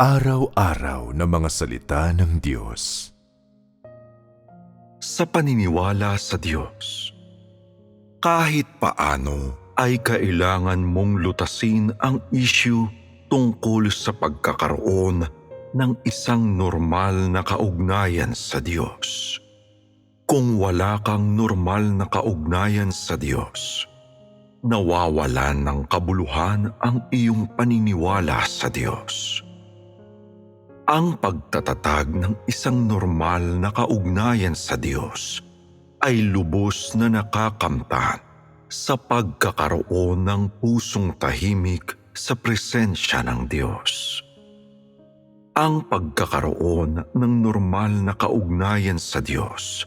Araw-araw na mga salita ng Diyos. sa paniniwala sa Diyos. Kahit paano ay kailangan mong lutasin ang issue tungkol sa pagkakaroon ng isang normal na kaugnayan sa Diyos. Kung wala kang normal na kaugnayan sa Diyos, nawawalan ng kabuluhan ang iyong paniniwala sa Diyos ang pagtatatag ng isang normal na kaugnayan sa Diyos ay lubos na nakakamtan sa pagkakaroon ng pusong tahimik sa presensya ng Diyos. Ang pagkakaroon ng normal na kaugnayan sa Diyos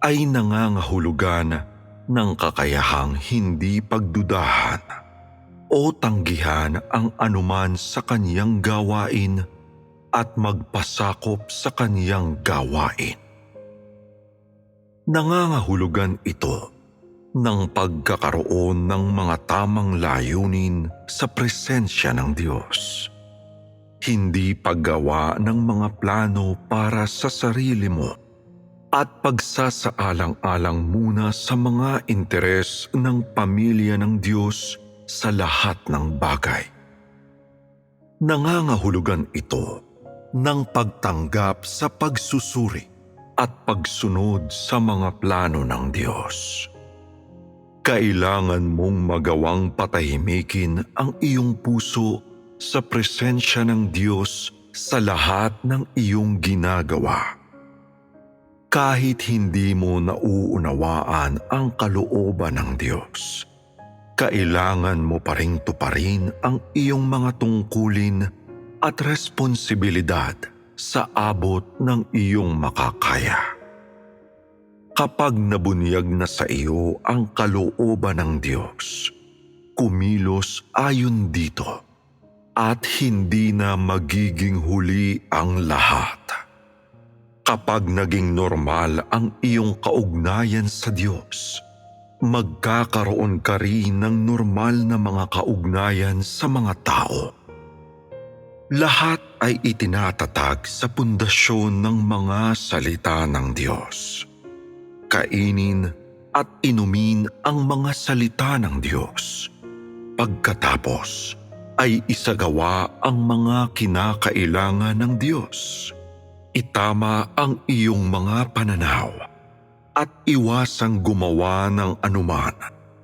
ay nangangahulugan ng kakayahang hindi pagdudahan o tanggihan ang anuman sa kaniyang gawain at magpasakop sa kaniyang gawain. Nangangahulugan ito ng pagkakaroon ng mga tamang layunin sa presensya ng Diyos. Hindi paggawa ng mga plano para sa sarili mo at pagsasaalang-alang muna sa mga interes ng pamilya ng Diyos sa lahat ng bagay. Nangangahulugan ito ng pagtanggap sa pagsusuri at pagsunod sa mga plano ng Diyos. Kailangan mong magawang patahimikin ang iyong puso sa presensya ng Diyos sa lahat ng iyong ginagawa. Kahit hindi mo nauunawaan ang kalooban ng Diyos, kailangan mo pa ring tuparin ang iyong mga tungkulin at responsibilidad sa abot ng iyong makakaya. Kapag nabunyag na sa iyo ang kalooban ng Diyos, kumilos ayon dito at hindi na magiging huli ang lahat. Kapag naging normal ang iyong kaugnayan sa Diyos, magkakaroon ka rin ng normal na mga kaugnayan sa mga tao lahat ay itinatatag sa pundasyon ng mga salita ng Diyos. Kainin at inumin ang mga salita ng Diyos. Pagkatapos ay isagawa ang mga kinakailangan ng Diyos. Itama ang iyong mga pananaw at iwasang gumawa ng anuman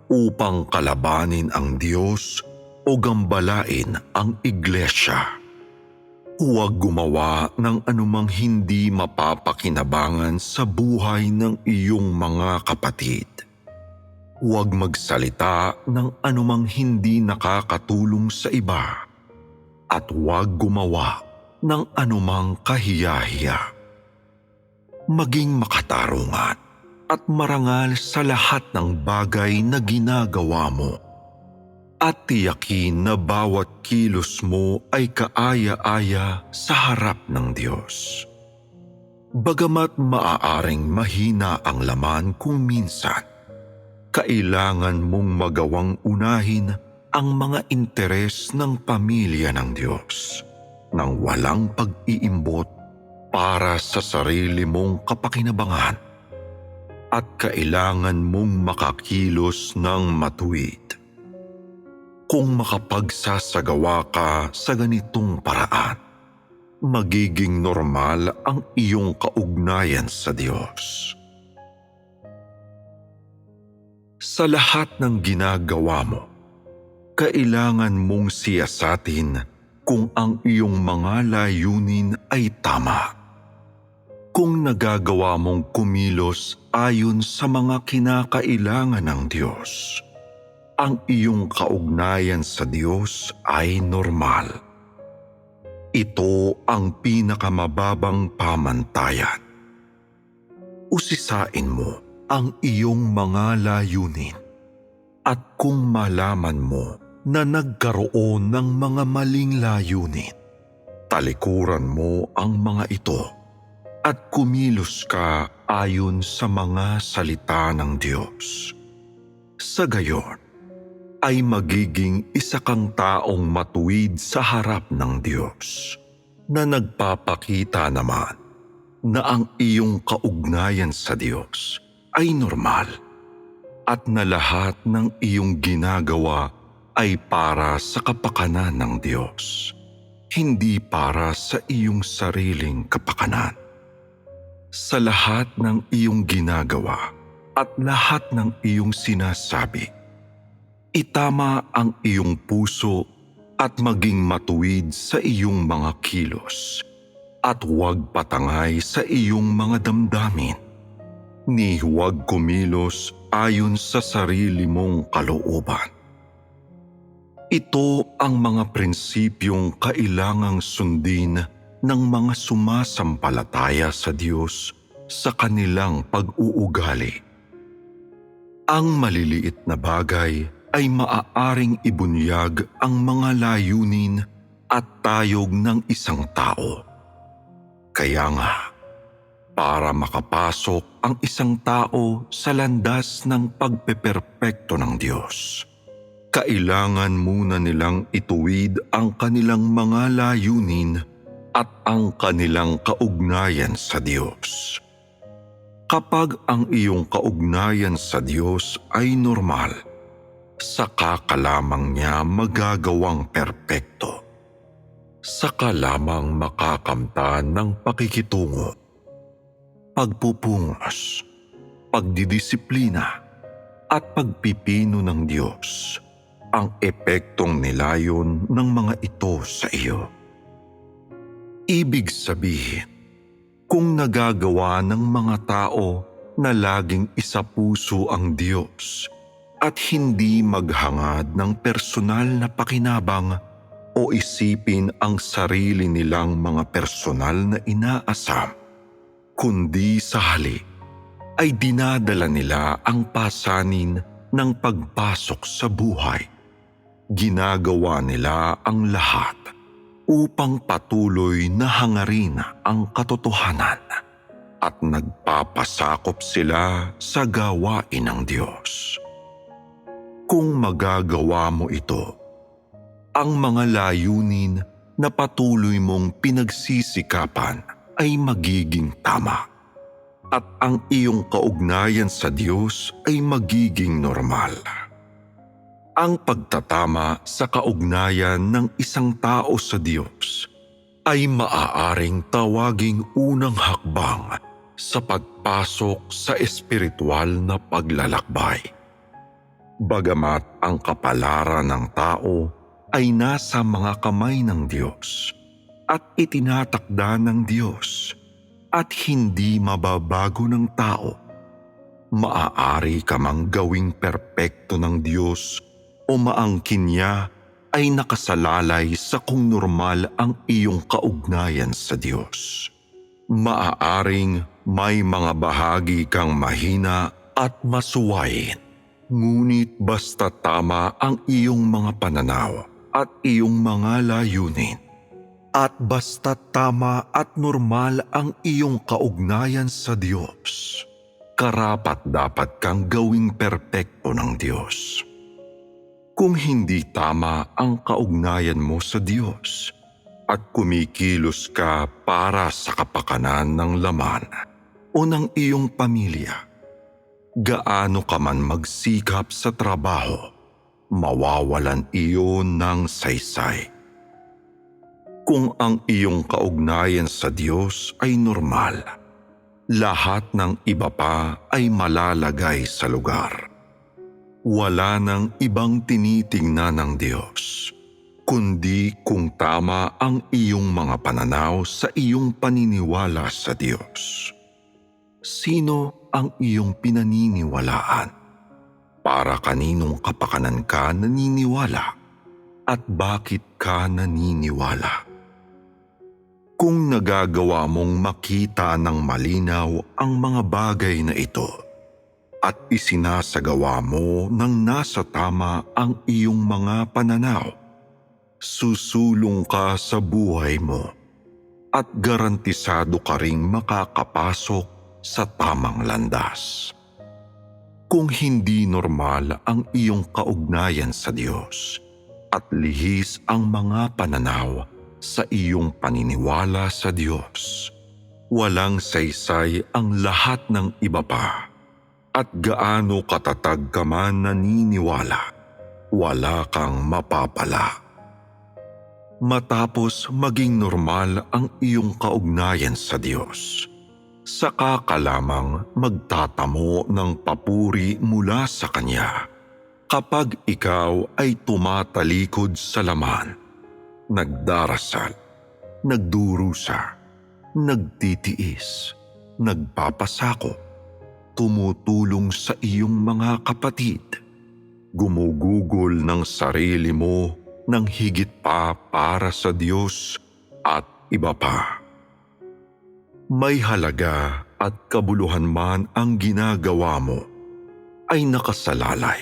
upang kalabanin ang Diyos o gambalain ang iglesia. Huwag gumawa ng anumang hindi mapapakinabangan sa buhay ng iyong mga kapatid. Huwag magsalita ng anumang hindi nakakatulong sa iba. At huwag gumawa ng anumang kahiyahiya. Maging makatarungan at marangal sa lahat ng bagay na ginagawa mo at tiyakin na bawat kilos mo ay kaaya-aya sa harap ng Diyos. Bagamat maaaring mahina ang laman kung minsan, kailangan mong magawang unahin ang mga interes ng pamilya ng Diyos nang walang pag-iimbot para sa sarili mong kapakinabangan at kailangan mong makakilos ng matuwid kung makapagsasagawa ka sa ganitong paraan, magiging normal ang iyong kaugnayan sa Diyos. Sa lahat ng ginagawa mo, kailangan mong siyasatin kung ang iyong mga layunin ay tama. Kung nagagawa mong kumilos ayon sa mga kinakailangan ng Diyos ang iyong kaugnayan sa Diyos ay normal. Ito ang pinakamababang pamantayan. Usisain mo ang iyong mga layunin at kung malaman mo na nagkaroon ng mga maling layunin, talikuran mo ang mga ito at kumilos ka ayon sa mga salita ng Diyos. Sa gayon, ay magiging isa kang taong matuwid sa harap ng Diyos. na nagpapakita naman na ang iyong kaugnayan sa Diyos ay normal at na lahat ng iyong ginagawa ay para sa kapakanan ng Diyos, hindi para sa iyong sariling kapakanan. Sa lahat ng iyong ginagawa at lahat ng iyong sinasabi, itama ang iyong puso at maging matuwid sa iyong mga kilos at huwag patangay sa iyong mga damdamin ni huwag kumilos ayon sa sarili mong kalooban. Ito ang mga prinsipyong kailangang sundin ng mga sumasampalataya sa Diyos sa kanilang pag-uugali. Ang maliliit na bagay ay maaaring ibunyag ang mga layunin at tayog ng isang tao. Kaya nga, para makapasok ang isang tao sa landas ng pagpeperpekto ng Diyos. Kailangan muna nilang ituwid ang kanilang mga layunin at ang kanilang kaugnayan sa Diyos. Kapag ang iyong kaugnayan sa Diyos ay normal, saka ka niya magagawang perpekto. Saka lamang makakamtan ng pakikitungo pagpupungos, pagdidisiplina at pagpipino ng Diyos ang epektong nilayon ng mga ito sa iyo. Ibig sabihin, kung nagagawa ng mga tao na laging isa puso ang Diyos at hindi maghangad ng personal na pakinabang o isipin ang sarili nilang mga personal na inaasam, kundi sa hali ay dinadala nila ang pasanin ng pagpasok sa buhay. Ginagawa nila ang lahat upang patuloy na hangarin ang katotohanan at nagpapasakop sila sa gawain ng Diyos. Kung magagawa mo ito, ang mga layunin na patuloy mong pinagsisikapan ay magiging tama at ang iyong kaugnayan sa Diyos ay magiging normal. Ang pagtatama sa kaugnayan ng isang tao sa Diyos ay maaaring tawaging unang hakbang sa pagpasok sa espiritual na paglalakbay. Bagamat ang kapalaran ng tao ay nasa mga kamay ng Diyos at itinatakda ng Diyos at hindi mababago ng tao, maaari ka mang gawing perpekto ng Diyos o maangkin niya ay nakasalalay sa kung normal ang iyong kaugnayan sa Diyos. Maaaring may mga bahagi kang mahina at masuwain, ngunit basta tama ang iyong mga pananaw at iyong mga layunin at basta tama at normal ang iyong kaugnayan sa Diyos, karapat dapat kang gawing perpekto ng Diyos. Kung hindi tama ang kaugnayan mo sa Diyos at kumikilos ka para sa kapakanan ng laman o ng iyong pamilya, gaano ka man magsikap sa trabaho, mawawalan iyon ng saysay kung ang iyong kaugnayan sa Diyos ay normal, lahat ng iba pa ay malalagay sa lugar. Wala nang ibang tinitingnan ng Diyos, kundi kung tama ang iyong mga pananaw sa iyong paniniwala sa Diyos. Sino ang iyong pinaniniwalaan? Para kaninong kapakanan ka naniniwala? At bakit ka naniniwala? kung nagagawa mong makita ng malinaw ang mga bagay na ito at isinasagawa mo ng nasa tama ang iyong mga pananaw, susulong ka sa buhay mo at garantisado ka ring makakapasok sa tamang landas. Kung hindi normal ang iyong kaugnayan sa Diyos at lihis ang mga pananaw sa iyong paniniwala sa Diyos. Walang saysay ang lahat ng iba pa. At gaano katatag ka man naniniwala, wala kang mapapala. Matapos maging normal ang iyong kaugnayan sa Diyos, saka ka lamang magtatamo ng papuri mula sa Kanya kapag ikaw ay tumatalikod sa laman, nagdarasal, nagdurusa, nagtitiis, nagpapasako, tumutulong sa iyong mga kapatid, gumugugol ng sarili mo ng higit pa para sa Diyos at iba pa. May halaga at kabuluhan man ang ginagawa mo ay nakasalalay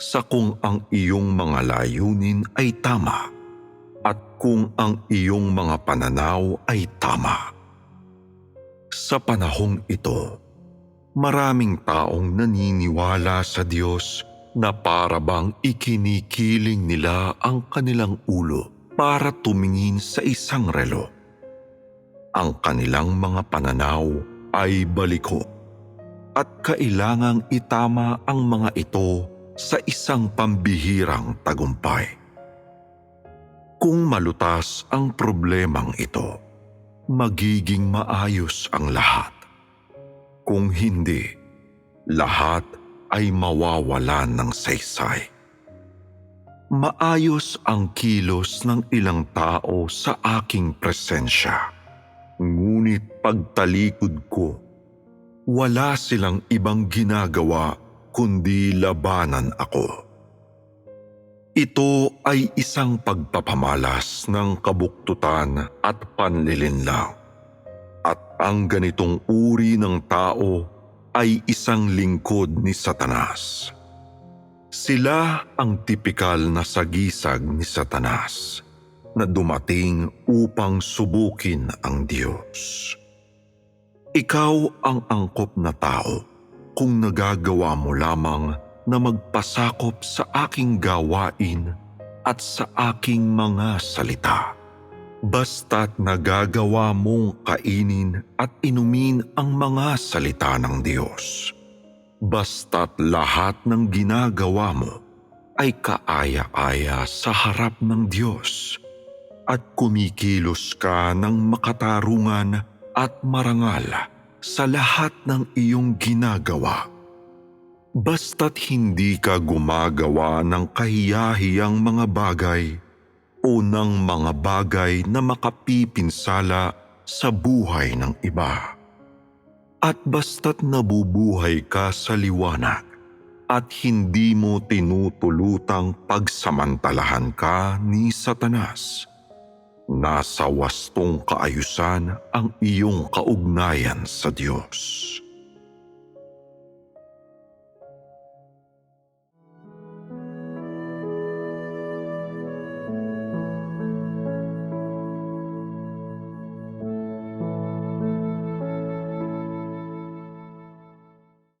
sa kung ang iyong mga layunin ay tama at kung ang iyong mga pananaw ay tama. Sa panahong ito, maraming taong naniniwala sa Diyos na para bang ikinikiling nila ang kanilang ulo para tumingin sa isang relo. Ang kanilang mga pananaw ay baliko at kailangang itama ang mga ito sa isang pambihirang tagumpay. Kung malutas ang problemang ito, magiging maayos ang lahat. Kung hindi, lahat ay mawawalan ng saysay. Maayos ang kilos ng ilang tao sa aking presensya. Ngunit pagtalikod ko, wala silang ibang ginagawa kundi labanan ako. Ito ay isang pagpapamalas ng kabuktutan at panlilinlang. At ang ganitong uri ng tao ay isang lingkod ni Satanas. Sila ang tipikal na sagisag ni Satanas na dumating upang subukin ang Diyos. Ikaw ang angkop na tao kung nagagawa mo lamang na magpasakop sa aking gawain at sa aking mga salita. Basta't nagagawa mong kainin at inumin ang mga salita ng Diyos. Basta't lahat ng ginagawa mo ay kaaya-aya sa harap ng Diyos at kumikilos ka ng makatarungan at marangal sa lahat ng iyong ginagawa. Basta't hindi ka gumagawa ng kahiyahiyang mga bagay o ng mga bagay na makapipinsala sa buhay ng iba. At basta't nabubuhay ka sa liwanag at hindi mo tinutulutang pagsamantalahan ka ni Satanas, nasa wastong kaayusan ang iyong kaugnayan sa Diyos.